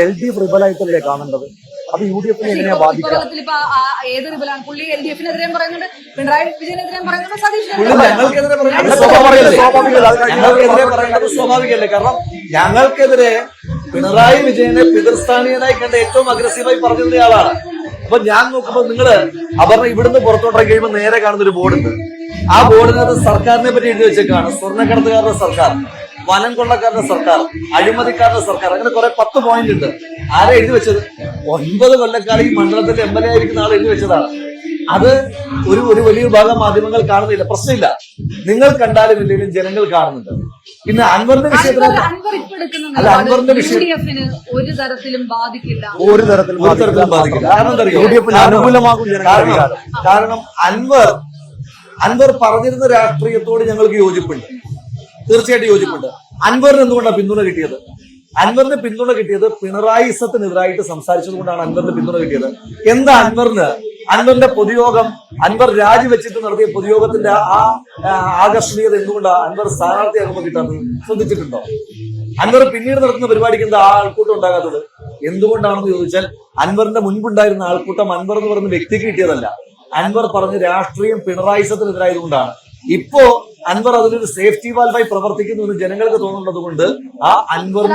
എൽ ഡി എഫ് റിബലായിട്ടല്ലേ കാണേണ്ടത്? അത് യു ഡി എഫിനെ എങ്ങനെയാ ബാധിക്കുക? പറയുന്നുണ്ട്. ഞങ്ങൾക്കെതിരെ പിണറായി വിജയനെ പിതൃസ്ഥാനീയനായി കണ്ട ഏറ്റവും അഗ്രസീവായി പറഞ്ഞിരുന്ന ആളാണ്. അപ്പൊ ഞാൻ നോക്കുമ്പോ നിങ്ങൾ അപർണ ഇവിടുന്ന് പുറത്തോട്ട് കഴിയുമ്പോൾ നേരെ കാണുന്ന ഒരു ബോർഡുണ്ട്. ആ ബോർഡിനകത്ത് സർക്കാരിനെ പറ്റി എഴുതി വെച്ചേക്കാണ്. സ്വർണക്കടത്തുകാരുടെ സർക്കാർ വനം കൊള്ളക്കാരുടെ സർക്കാർ അഴിമതിക്കാരുടെ സർക്കാർ അങ്ങനെ കുറെ പത്ത് പോയിന്റ് ഉണ്ട്. ആരെ എഴുതി വെച്ചത്? ഒൻപത് കൊല്ലക്കാർ ഈ മണ്ഡലത്തിന്റെ എം എൽ എ ആയിരിക്കുന്ന ആൾ എഴുതി വെച്ചതാണ്. അത് ഒരു ഒരു വലിയ വിഭാഗം മാധ്യമങ്ങൾ കാണുന്നില്ല. പ്രശ്നമില്ല. നിങ്ങൾ കണ്ടാലും ഇല്ലെങ്കിലും ജനങ്ങൾ കാണുന്നുണ്ട്. പിന്നെ അൻവറിന്റെ വിഷയത്തിൽ അല്ല, അൻവറിന്റെ വിഷയം- ഒരു തരത്തിലും ബാധിക്കില്ല. ഒരു തരത്തിലും ഒരു തരത്തിലും ബാധിക്കില്ല. കാരണം എന്താ അറിയോ? യു ഡി കാരണം- അനുകൂലമാകും കാരണം കാരണം അൻവർ അൻവർ പറഞ്ഞിരുന്ന രാഷ്ട്രീയത്തോട് ഞങ്ങൾക്ക് യോജിപ്പുണ്ട്. തീർച്ചയായിട്ടും യോജിപ്പുണ്ട്. അൻവറിന് എന്തുകൊണ്ടാണ് പിന്തുണ കിട്ടിയത്? അൻവറിന് പിന്തുണ കിട്ടിയത് പിണറായിസത്തിനെതിരായിട്ട് സംസാരിച്ചത് കൊണ്ടാണ് അൻവറിന് പിന്തുണ കിട്ടിയത്. എന്താ അൻവറിന് അൻവറിന്റെ പൊതുയോഗം അൻവർ രാജിവെച്ചിട്ട് നടത്തിയ പൊതുയോഗത്തിന്റെ ആ ആകർഷണീയത എന്തുകൊണ്ടാണ് അൻവർ സ്ഥാനാർത്ഥിയാകുമ്പോൾ കിട്ടാത്തത്? ശ്രദ്ധിച്ചിട്ടുണ്ടോ? അൻവർ പിന്നീട് നടത്തുന്ന പരിപാടിക്ക് എന്താ ആൾക്കൂട്ടം ഉണ്ടാകാത്തത്? എന്തുകൊണ്ടാണെന്ന് ചോദിച്ചാൽ അൻവറിന്റെ മുൻപുണ്ടായിരുന്ന ആൾക്കൂട്ടം അൻവർ എന്ന് പറയുന്ന വ്യക്തിക്ക് കിട്ടിയതല്ല. അൻവർ പറഞ്ഞ് രാഷ്ട്രീയം പിണറായിസത്തിനെതിരായതുകൊണ്ടാണ് ഇപ്പോ അൻവർ അതിലൊരു സേഫ്റ്റി വാൽവായി പ്രവർത്തിക്കുന്നു എന്ന് ജനങ്ങൾക്ക് തോന്നുന്നത് കൊണ്ട് ആ അൻവറിനെ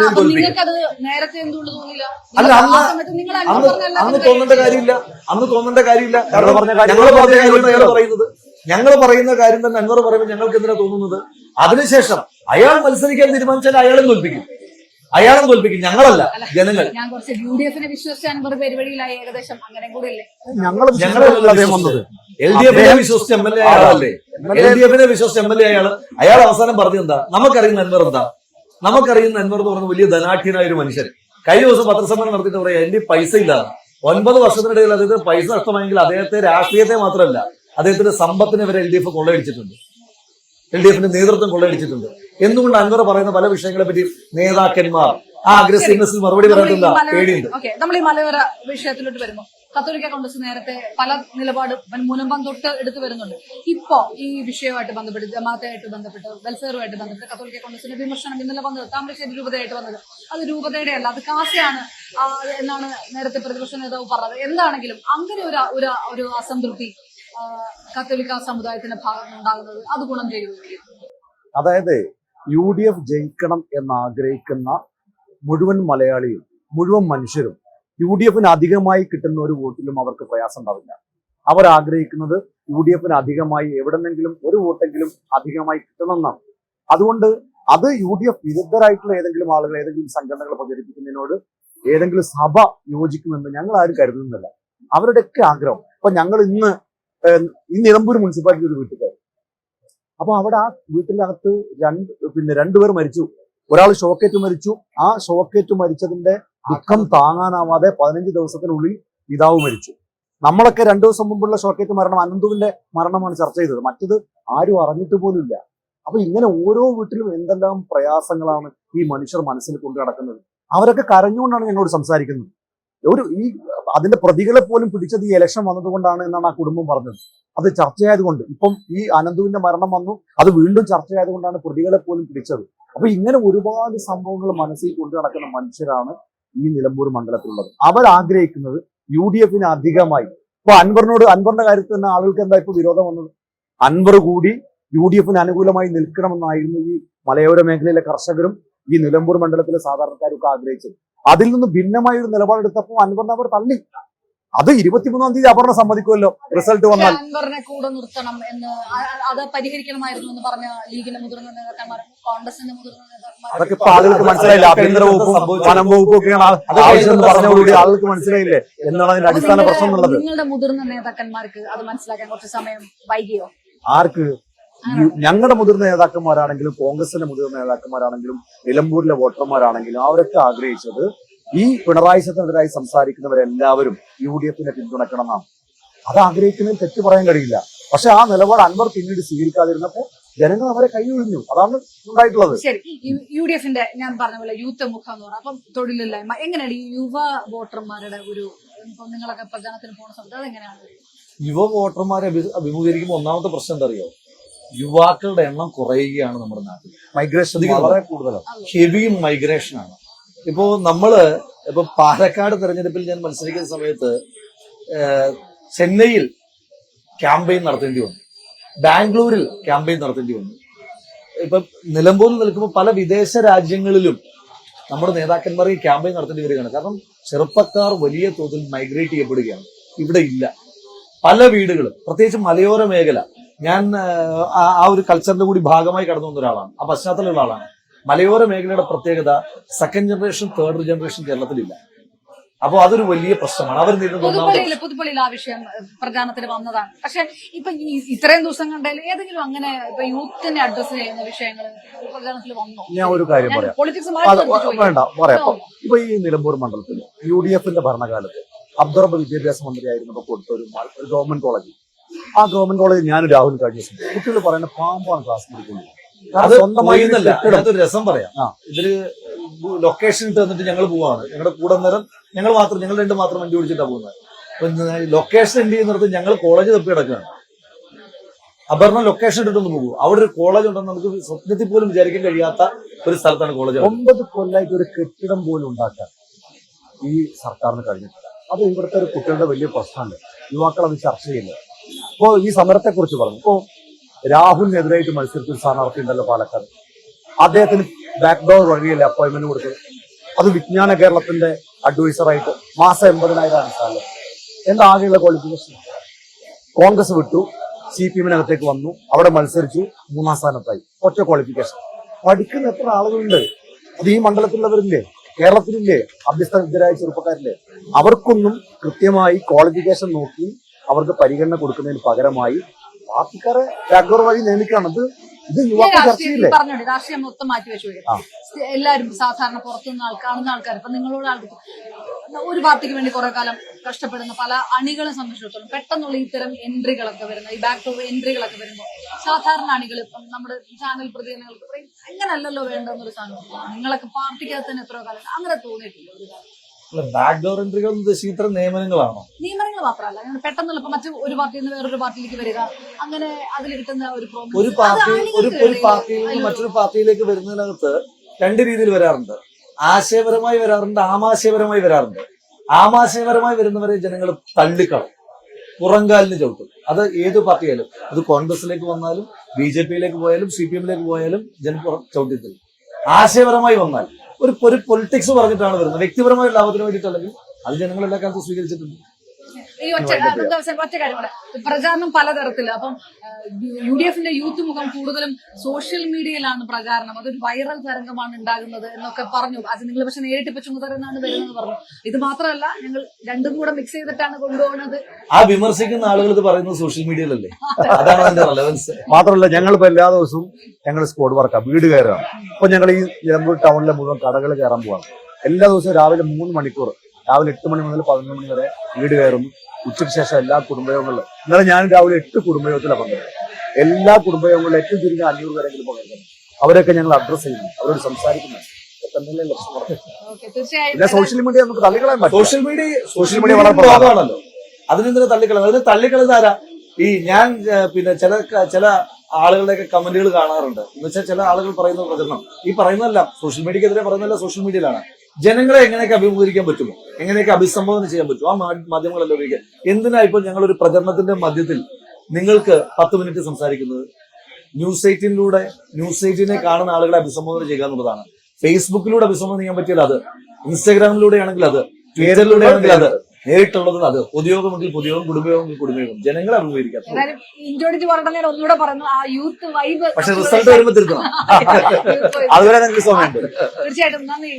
അല്ല, അന്ന് അന്ന് അന്ന് തോന്നേണ്ട കാര്യമില്ല. അന്ന് തോന്നേണ്ട കാര്യമില്ല. ഞങ്ങൾ പറഞ്ഞ കാര്യം ഞങ്ങൾ പറഞ്ഞ അയാൾ പറയുന്നത്. ഞങ്ങൾ പറയുന്ന കാര്യം തന്നെ അൻവർ പറയുമ്പോൾ ഞങ്ങൾക്ക് എന്തിനാ തോന്നുന്നത്? അതിനുശേഷം അയാൾ മത്സരിക്കാൻ തീരുമാനിച്ചാൽ അയാളെ തോൽപ്പിക്കും. അയാളും തോൽപ്പിക്കും. ഞങ്ങളല്ല ജനങ്ങൾ. ഞാൻ കുറച്ച് യു ഡി എഫിനെ വിശ്വസിച്ച് അൻവർ പെരുവഴിയിലായി ഏകദേശം അങ്ങനെ കൂടെ ഇല്ലേ ഞങ്ങൾ ഞങ്ങളല്ല അദ്ദേഹം വന്നത് എൽ ഡി എഫിനെ വിശ്വസിച്ച് എം എൽ എ അയാളല്ലേ എൽ ഡി എഫിനെ വിശ്വസിച്ച് എം എൽ എ അയാൾ അയാൾ അവസാനം പറഞ്ഞത് എന്താ? നമുക്കറിയുന്ന അൻവർ എന്താ? നമുക്കറിയുന്ന അൻവർ എന്ന് പറഞ്ഞ വലിയ ധനാഠ്യനായ ഒരു മനുഷ്യൻ. കഴിഞ്ഞ ദിവസം പത്രസമ്മേളനം നടത്തിയിട്ട് പറയാം എന്റെ പൈസ ഇല്ല ഒൻപത് വർഷത്തിനിടയിൽ അദ്ദേഹത്തിന് പൈസ നഷ്ടമായെങ്കിൽ അദ്ദേഹത്തെ രാഷ്ട്രീയത്തെ മാത്രമല്ല അദ്ദേഹത്തിന്റെ സമ്പത്തിനെ വരെ എൽ ഡി എഫ് കൊള്ളയടിച്ചിട്ടുണ്ട്. എൽ ഡി എഫിന്റെ നേതൃത്വം കൊള്ളയടിച്ചിട്ടുണ്ട്. എന്തുകൊണ്ട് അൻവർ പറയുന്ന പല വിഷയങ്ങളെ പറ്റി നേതാക്കന്മാർ ആ അഗ്രസീവ്നെസ്സിൽ മറുപടി പറയുന്നില്ല പേടിയുണ്ട്? നമ്മൾ ഈ മലയോര വിഷയത്തിലോട്ട് വരുമ്പോൾ കത്തോലിക്ക കോൺഗ്രസ് നേരത്തെ പല നിലപാട് മുനമ്പം തൊട്ട് എടുത്തു വരുന്നുണ്ട്. ഇപ്പോ ഈ വിഷയവുമായിട്ട് ബന്ധപ്പെട്ട് ജമാഅത്തായിട്ട് ബന്ധപ്പെട്ട് വെൽഫെയറുമായിട്ട് ബന്ധപ്പെട്ട് കത്തോലിക്ക കോൺഗ്രസിന്റെ വിമർശനം ഇന്നലെ വന്നത് താമരശ്ശേരി രൂപതയായിട്ട് വന്നത്. അത് രൂപതയുടെ അല്ല അത് കാസയാണ്. എന്നാണ് നേരത്തെ പ്രതിപക്ഷ നേതാവ് പറഞ്ഞത്. എന്താണെങ്കിലും അങ്ങനെ ഒരു ഒരു ഒരു അസംതൃപ്തി കത്തോലിക്ക സമുദായത്തിന്റെ ഭാഗത്ത് ഉണ്ടാകുന്നത് അത് ഗുണം ചെയ്യുന്നു അതായത് യു ഡി എഫ് ജയിക്കണം എന്നാഗ്രഹിക്കുന്ന മുഴുവൻ മലയാളിയും മുഴുവൻ മനുഷ്യരും യു ഡി എഫിന് അധികമായി കിട്ടുന്ന ഒരു വോട്ടിലും അവർക്ക് പ്രയാസം ഉണ്ടാവില്ല. അവർ ആഗ്രഹിക്കുന്നത് യു ഡി എഫിന് അധികമായി എവിടെന്നെങ്കിലും ഒരു വോട്ടെങ്കിലും അധികമായി കിട്ടണമെന്നാണ്. അതുകൊണ്ട് അത് യു ഡി എഫ് വിരുദ്ധരായിട്ടുള്ള ഏതെങ്കിലും ആളുകൾ ഏതെങ്കിലും സംഘടനകൾ പ്രചരിപ്പിക്കുന്നതിനോട് ഏതെങ്കിലും സഭ യോജിക്കുമെന്ന് ഞങ്ങൾ ആരും കരുതുന്നില്ല അവരുടെയൊക്കെ ആഗ്രഹം. ഇപ്പൊ ഞങ്ങൾ ഇന്ന് ഈ നിലമ്പൂർ മുനിസിപ്പാലിറ്റി ഒരു വീട്ടിൽ കയറി. അപ്പൊ അവിടെ ആ വീട്ടിനകത്ത് രണ്ട് പിന്നെ രണ്ടുപേർ മരിച്ചു. ഒരാൾ ഷോക്കേറ്റ് മരിച്ചു. ആ ഷോക്കേറ്റ് മരിച്ചതിന്റെ ദുഃഖം താങ്ങാനാവാതെ പതിനഞ്ച് ദിവസത്തിനുള്ളിൽ പിതാവ് മരിച്ചു. നമ്മളൊക്കെ രണ്ടു ദിവസം മുമ്പുള്ള ഷോക്കേറ്റ് മരണം അനന്തുവിന്റെ മരണമാണ് ചർച്ച ചെയ്തത്. മറ്റത് ആരും അറിഞ്ഞിട്ട് പോലും ഇല്ല അപ്പൊ ഇങ്ങനെ ഓരോ വീട്ടിലും എന്തെല്ലാം പ്രയാസങ്ങളാണ് ഈ മനുഷ്യർ മനസ്സിൽ കൊണ്ടു നടക്കുന്നത്. അവരൊക്കെ കരഞ്ഞുകൊണ്ടാണ് ഞങ്ങളോട് സംസാരിക്കുന്നത്. ഒരു ഈ അതിന്റെ പ്രതികളെ പോലും പിടിച്ചത് ഈ ഇലക്ഷൻ വന്നതുകൊണ്ടാണ് എന്നാണ് ആ കുടുംബം പറഞ്ഞത്. അത് ചർച്ചയായതുകൊണ്ട്. ഇപ്പം ഈ അനന്തുവിന്റെ മരണം വന്നു. അത് വീണ്ടും ചർച്ചയായതുകൊണ്ടാണ് പ്രതികളെ പോലും പിടിച്ചത്. അപ്പൊ ഇങ്ങനെ ഒരുപാട് സംഭവങ്ങൾ മനസ്സിൽ കൊണ്ടു നടക്കുന്ന മനുഷ്യരാണ് ഈ നിലമ്പൂർ മണ്ഡലത്തിലുള്ളത്. അവർ ആഗ്രഹിക്കുന്നത് യു ഡി എഫിന് അധികമായി. ഇപ്പൊ അൻവറിനോട് അൻവറിന്റെ കാര്യത്തിൽ തന്നെ ആളുകൾക്ക് എന്താ ഇപ്പൊ വിരോധം വന്നത്? അൻവർ കൂടി യു ഡി എഫിന് അനുകൂലമായി നിൽക്കണമെന്നായിരുന്നു ഈ മലയോര മേഖലയിലെ കർഷകരും ഈ നിലമ്പൂർ മണ്ഡലത്തിലെ സാധാരണക്കാരും ഒക്കെ ആഗ്രഹിച്ചത്. അതിൽ നിന്ന് ഭിന്നമായ ഒരു നിലപാടെടുത്തപ്പോൾ അൻവറിനെ അവർ തള്ളി. അത് ഇരുപത്തിമൂന്നാം തീയതി അപർണ സമ്മതിക്കുമല്ലോ. റിസൾട്ട് വന്നാൽ. അൻവറിനെ കൂടെ നിർത്തണം എന്ന് അത് പരിഹരിക്കണമായിരുന്നു എന്ന് പറഞ്ഞ ലീഗിന്റെ മുതിർന്ന നേതാക്കന്മാർ കോൺഗ്രസിന്റെ മുതിർന്ന നേതാക്കന്മാർ അതൊക്കെ ഇപ്പൊ ആളുകൾക്ക് മനസ്സിലായില്ല? ആഭ്യന്തര വകുപ്പും വനം വകുപ്പും ഒക്കെയാണ് ആവശ്യം എന്ന് പറഞ്ഞുകൂടി ആളുകൾക്ക് മനസ്സിലായില്ലേ? എന്നാണ് അതിന്റെ അടിസ്ഥാന പ്രശ്നം എന്നുള്ളത് നിങ്ങളുടെ മുതിർന്ന നേതാക്കന്മാർക്ക് അത് മനസ്സിലാക്കാൻ കുറച്ച് സമയം വൈകിയോ? ആർക്ക്? ഞങ്ങളുടെ മുതിർന്ന നേതാക്കന്മാരാണെങ്കിലും കോൺഗ്രസിന്റെ മുതിർന്ന നേതാക്കന്മാരാണെങ്കിലും നിലമ്പൂരിലെ വോട്ടർമാരാണെങ്കിലും അവരൊക്കെ ആഗ്രഹിച്ചത് ഈ പിണറായി സത്തിനെതിരായി സംസാരിക്കുന്നവരെല്ലാവരും യു ഡി എഫിനെ പിന്തുണക്കണം എന്നാണ് അത് ആഗ്രഹിക്കുന്നതിൽ തെറ്റ് പറയാൻ കഴിയില്ല. പക്ഷെ ആ നിലപാട് അൻവർ പിന്നീട് സ്വീകരിക്കാതിരുന്നപ്പോൾ ജനങ്ങൾ അവരെ കൈയൊഴിഞ്ഞു. അതാണ് ഉണ്ടായിട്ടുള്ളത്. ശരി യു ഡി എഫിന്റെ ഞാൻ പറഞ്ഞ പോലെ യൂത്ത് മുഖം എന്ന് പറഞ്ഞാൽ അപ്പം തൊഴിലില്ലായ്മ എങ്ങനെയാണ് ഈ യുവ വോട്ടർമാരുടെ ഒരു ഇപ്പൊ നിങ്ങളൊക്കെ പ്രചാരണത്തിന് പോണ സമയത്ത് അതെങ്ങനെയാണ്? യുവ വോട്ടർമാരെ അഭിമുഖീകരിക്കുമ്പോൾ ഒന്നാമത്തെ പ്രശ്നം എന്താ അറിയോ? യുവാക്കളുടെ എണ്ണം കുറയുകയാണ് നമ്മുടെ നാട്ടിൽ. മൈഗ്രേഷൻ. വളരെ കൂടുതലാണ് ഹെവി മൈഗ്രേഷൻ ആണ്. ഇപ്പോ നമ്മൾ ഇപ്പൊ പാലക്കാട് തെരഞ്ഞെടുപ്പിൽ ഞാൻ മത്സരിക്കുന്ന സമയത്ത് ചെന്നൈയിൽ ക്യാമ്പയിൻ നടത്തേണ്ടി വന്നു. ബാംഗ്ലൂരിൽ ക്യാമ്പയിൻ നടത്തേണ്ടി വന്നു. ഇപ്പൊ നിലമ്പൂരിൽ നിൽക്കുമ്പോൾ പല വിദേശ രാജ്യങ്ങളിലും നമ്മുടെ നേതാക്കന്മാർ ഈ ക്യാമ്പയിൻ നടത്തേണ്ടി വരികയാണ്. കാരണം ചെറുപ്പക്കാർ വലിയ തോതിൽ മൈഗ്രേറ്റ് ചെയ്യപ്പെടുകയാണ്. ഇവിടെ ഇല്ല. പല വീടുകളും പ്രത്യേകിച്ച് മലയോര മേഖല ഞാൻ ആ ഒരു കൾച്ചറിന്റെ കൂടി ഭാഗമായി കടന്നു വന്ന ഒരാളാണ്. ആ പശ്ചാത്തലമുള്ള ആളാണ്. മലയോര മേഖലയുടെ പ്രത്യേകത സെക്കൻഡ് ജനറേഷൻ തേർഡ് ജനറേഷൻ കേരളത്തിലില്ല. അപ്പോൾ അതൊരു വലിയ പ്രശ്നമാണ്. അവർ നേരിടുന്ന പുതുപ്പള്ളിയിൽ ആ വിഷയം പ്രചാരണത്തിന് വന്നതാണ്. പക്ഷെ ഇപ്പൊ ഇത്രയും ദിവസം കണ്ടാൽ ഏതെങ്കിലും അങ്ങനെ ഇപ്പൊ യൂത്തിനെ അഡ്രസ് ചെയ്യുന്ന വിഷയങ്ങൾ പ്രചാരണത്തിൽ വന്നു? ഞാൻ ഒരു കാര്യം പറയാം. വേണ്ട പറയാം. ഇപ്പൊ- ഈ നിലമ്പൂർ മണ്ഡലത്തിൽ യു ഡി എഫിന്റെ ഭരണകാലത്ത് അബ്ദുറബ് വിദ്യാഭ്യാസ മന്ത്രിയായിരുന്നപ്പോ കൊടുത്ത ഒരു ഗവൺമെന്റ് കോളേജ് ആ ഗവൺമെന്റ് കോളേജ് ഞാൻ രാഹുൽ കഴിഞ്ഞ ദിവസം കുട്ടികൾ പറയുന്ന പാമ്പാണ് ക്ലാസ് അത് സ്വന്തമായി അതിനകത്തൊരു രസം പറയാം. ഇതിൽ ലൊക്കേഷൻ ഇട്ട് തന്നിട്ട് ഞങ്ങൾ പോവാണ്. ഞങ്ങളുടെ കൂടെ നേരം ഞങ്ങൾ മാത്രം ഞങ്ങൾ രണ്ട് മാത്രം വണ്ടി ഓടിച്ചിട്ടാണ് പോകുന്നത് ലൊക്കേഷൻ എന്ത് ചെയ്യുന്നിടത്ത് ഞങ്ങൾ കോളേജ് തപ്പി കിടക്കുകയാണ്. അപർണ ലൊക്കേഷൻ ഇട്ടിട്ടൊന്ന് പോകും. അവിടെ ഒരു കോളേജ് ഉണ്ടെന്ന് നമുക്ക് സ്വപ്നത്തിൽ പോലും വിചാരിക്കാൻ കഴിയാത്ത ഒരു സ്ഥലത്താണ് കോളേജ് ഒമ്പത് കൊല്ലായിട്ട് ഒരു കെട്ടിടം പോലും ഉണ്ടാക്കാൻ ഈ സർക്കാരിന് കഴിഞ്ഞിട്ടില്ല. അത് ഇവിടുത്തെ ഒരു കുട്ടികളുടെ വലിയ പ്രശ്നമാണ്. യുവാക്കൾ അത് ചർച്ച ചെയ്യില്ല ഇപ്പോ ഈ സമരത്തെ കുറിച്ച് പറഞ്ഞു. ഇപ്പോ രാഹുലിനെതിരായിട്ട് മത്സരിച്ച ഒരു സ്ഥാനാർത്ഥി ഉണ്ടല്ലോ പാലക്കാട്. അദ്ദേഹത്തിന് ബാക്ക്ഡോർ വഴിയല്ലേ അപ്പോയിന്റ്മെന്റ് കൊടുത്തത്? അത് വിജ്ഞാന കേരളത്തിന്റെ അഡ്വൈസറായിട്ട് മാസം എൺപതിനായിരമാണ് എന്താ ആകെയുള്ള ക്വാളിഫിക്കേഷൻ കോൺഗ്രസ് വിട്ടു സി പി എമ്മിനകത്തേക്ക് വന്നു അവിടെ മത്സരിച്ചു മൂന്നാം സ്ഥാനത്തായി. ഒറ്റ ക്വാളിഫിക്കേഷൻ പഠിക്കുന്ന എത്ര ആളുകളുണ്ട്? അത് ഈ മണ്ഡലത്തിലുള്ളവരില്ലേ? കേരളത്തിലില്ലേ? അഭ്യസ്തവിദ്യരായ ചെറുപ്പക്കാരില്ലേ? അവർക്കൊന്നും കൃത്യമായി ക്വാളിഫിക്കേഷൻ നോക്കി അവർക്ക് പരിഗണന കൊടുക്കുന്നതിന് പകരമായി പാർട്ടിക്കാരെ ബാക്ക്ഡോർ വഴി നിയമിക്കുകയാണ്. ഇത് യുവാക്കൾ ചർച്ചയില്ലേ പറഞ്ഞോട്ടെ രാഷ്ട്രീയം മൊത്തം മാറ്റി വെച്ചു എല്ലാരും എല്ലാവരും സാധാരണ പുറത്തുനിന്ന് ആൾ കാണുന്ന ആൾക്കാർ ഇപ്പൊ നിങ്ങളോട് ആൾക്ക് ഒരു പാർട്ടിക്ക് വേണ്ടി കുറെ കാലം കഷ്ടപ്പെടുന്ന പല അണികളെ സംബന്ധിച്ചിടത്തോളം പെട്ടെന്നുള്ള ഇത്തരം എൻട്രികളൊക്കെ വരുന്ന ഈ ബാക്ക് ടു എൻട്രികളൊക്കെ വരുമ്പോൾ സാധാരണ അണികൾ ഇപ്പം നമ്മുടെ ചാനൽ പ്രതികരണങ്ങൾക്ക് പറയും അങ്ങനല്ലല്ലോ വേണ്ടെന്നൊരു സാധനം. നിങ്ങളൊക്കെ പാർട്ടിക്കകത്ത് തന്നെ എത്രയോ കാലം അങ്ങനെ തോന്നിയിട്ടില്ല ഒരു കാലം. ബാക്ക് ഡോർ എൻട്രികൾ ഉദ്ദേശിക്കുന്ന ഇത്തരം നിയമനങ്ങളാണോ? നിയമനങ്ങൾ മാത്രമല്ല. അങ്ങനെ പെട്ടെന്നുള്ള ഇപ്പൊ മറ്റു ഒരു പാർട്ടിയിൽ നിന്ന് വേറൊരു പാർട്ടിയിലേക്ക് വരിക അങ്ങനെ അതിൽ കിട്ടുന്ന ഒരു. ഒരു പാർട്ടി ഒരു ഒരു പാർട്ടിയിൽ നിന്ന് മറ്റൊരു പാർട്ടിയിലേക്ക് വരുന്നതിനകത്ത് രണ്ട് രീതിയിൽ വരാറുണ്ട്. ആശയപരമായി വരാറുണ്ട് ആമാശയപരമായി വരാറുണ്ട്. ആമാശയപരമായി വരുന്നവരെ ജനങ്ങൾ തള്ളിക്കളയും. പുറങ്കാലിന് ചവിട്ടും. അത് ഏത് പാർട്ടിയായാലും. അത് കോൺഗ്രസിലേക്ക് വന്നാലും ബി ജെ പിയിലേക്ക് പോയാലും സി പി എമ്മിലേക്ക് പോയാലും ജനം ചവിട്ടിത്തില്ല ആശയപരമായി വന്നാൽ ഒരു പൊളിറ്റിക്സ് പറഞ്ഞിട്ടാണ് വരുന്നത്. വ്യക്തിപരമായ ലാഭത്തിന് വേണ്ടിയിട്ടല്ലെങ്കിൽ അത് ജനങ്ങൾ എല്ലാ കാലത്തും സ്വീകരിച്ചിട്ടുണ്ട്. ഈ ഒറ്റ നമുക്ക് വെച്ചാ ഒറ്റ കാര്യം കൂടെ. പ്രചാരണം പലതരത്തിൽ അപ്പം യു ഡി എഫിന്റെ യൂത്ത് മുഖം കൂടുതലും സോഷ്യൽ മീഡിയയിലാണ് പ്രചാരണം. അതൊരു വൈറൽ തരംഗമാണ് ഉണ്ടാകുന്നത് എന്നൊക്കെ പറഞ്ഞു. അത് നിങ്ങൾ പക്ഷെ നേരിട്ട് ഇപ്പൊ ചുമതലന്നാണ് വരുന്നത് പറഞ്ഞു. ഇത് മാത്രമല്ല ഞങ്ങൾ രണ്ടും കൂടെ മിക്സ് ചെയ്തിട്ടാണ് കൊണ്ടുപോകുന്നത്. ആ വിമർശിക്കുന്ന ആളുകൾ ഇത് പറയുന്നത് സോഷ്യൽ മീഡിയയിലല്ലേ അതാണ് അതിന്റെ റെലവൻസ് മാത്രമല്ല ഞങ്ങളിപ്പോ എല്ലാ ദിവസവും ഞങ്ങൾ സ്പോട്ട് വർക്കാണ് വീട് കയറുകയാണ്. അപ്പൊ ഞങ്ങൾ ഈ നിലമ്പൂർ ടൗണിലെ മുഴുവൻ കടകൾ കയറാൻ പോവാണ്. എല്ലാ ദിവസവും രാവിലെ മൂന്ന് മണിക്കൂർ രാവിലെ എട്ട് മണി മുതൽ പതിനൊന്ന് മണി വരെ വീട് കയറുന്നു. ഉച്ചയ്ക്ക് ശേഷം എല്ലാ കുടുംബയോഗങ്ങളിലും. ഇന്നലെ ഞാൻ രാവിലെ എട്ട് കുടുംബയോഗത്തിലാണ് പങ്കെടുത്തത്. എല്ലാ കുടുംബയോഗങ്ങളിലും ഏറ്റവും ചുരുങ്ങിയ അഞ്ഞൂറ് പേരെങ്കിലും പങ്കെടുക്കുന്നു അവരൊക്കെ ഞങ്ങൾ അഡ്രസ് ചെയ്യുന്നു. അവരോട് സംസാരിക്കുന്നു. പിന്നെ സോഷ്യൽ മീഡിയ നമുക്ക് തള്ളിക്കളയാൻ പറ്റും സോഷ്യൽ മീഡിയ സോഷ്യൽ മീഡിയ വളരെ ലോകമാണല്ലോ അതിനെന്തിനാ തള്ളിക്കളത് അതിന് തള്ളിക്കളത് ആരാ? ഈ ഞാൻ പിന്നെ ചില ചില ആളുകളുടെയൊക്കെ കമന്റുകൾ കാണാറുണ്ട്. എന്ന് വെച്ചാൽ ചില ആളുകൾ പറയുന്ന പ്രചരണം. ഈ പറയുന്നതല്ല സോഷ്യൽ മീഡിയക്കെതിരെ പറയുന്നതല്ല സോഷ്യൽ മീഡിയയിലാണ് ജനങ്ങളെ എങ്ങനെയൊക്കെ അഭിമുഖീകരിക്കാൻ പറ്റുമോ? എങ്ങനെയൊക്കെ അഭിസംബോധന ചെയ്യാൻ പറ്റുമോ? ആ മാധ്യമങ്ങളെല്ലാം ഉപയോഗിക്കുക. എന്തിനാ ഇപ്പോൾ ഞങ്ങൾ ഒരു പ്രചരണത്തിന്റെ മധ്യത്തിൽ നിങ്ങൾക്ക് പത്ത് മിനിറ്റ് സംസാരിക്കുന്നത്? ന്യൂസ് എയ്റ്റീനിലൂടെ ന്യൂസ് എയ്റ്റീനെ കാണുന്ന ആളുകളെ അഭിസംബോധന ചെയ്യുക എന്നുള്ളതാണ്. ഫേസ്ബുക്കിലൂടെ അഭിസംബോധന ചെയ്യാൻ പറ്റിയാൽ അത് ഇൻസ്റ്റാഗ്രാമിലൂടെ ആണെങ്കിൽ അത് ട്വിറ്ററിലൂടെ ആണെങ്കിൽ അത്. നേരിട്ടുള്ളത് അത് പൊതുയോഗമെങ്കിൽ പൊതുയോഗം കുടുംബയോഗമെങ്കിൽ കുടുംബയോഗം. ജനങ്ങളെ അഭിമുഖീകരിക്കാം ഒന്നുകൂടെ പറഞ്ഞു ആ യൂത്ത് വൈബ് പക്ഷെ റിസൾട്ട് വരുമ്പോ തീർക്കണം (laughs) അതുവരെ ഞങ്ങൾക്ക് സമയമുണ്ട്. തീർച്ചയായിട്ടും. നന്ദി.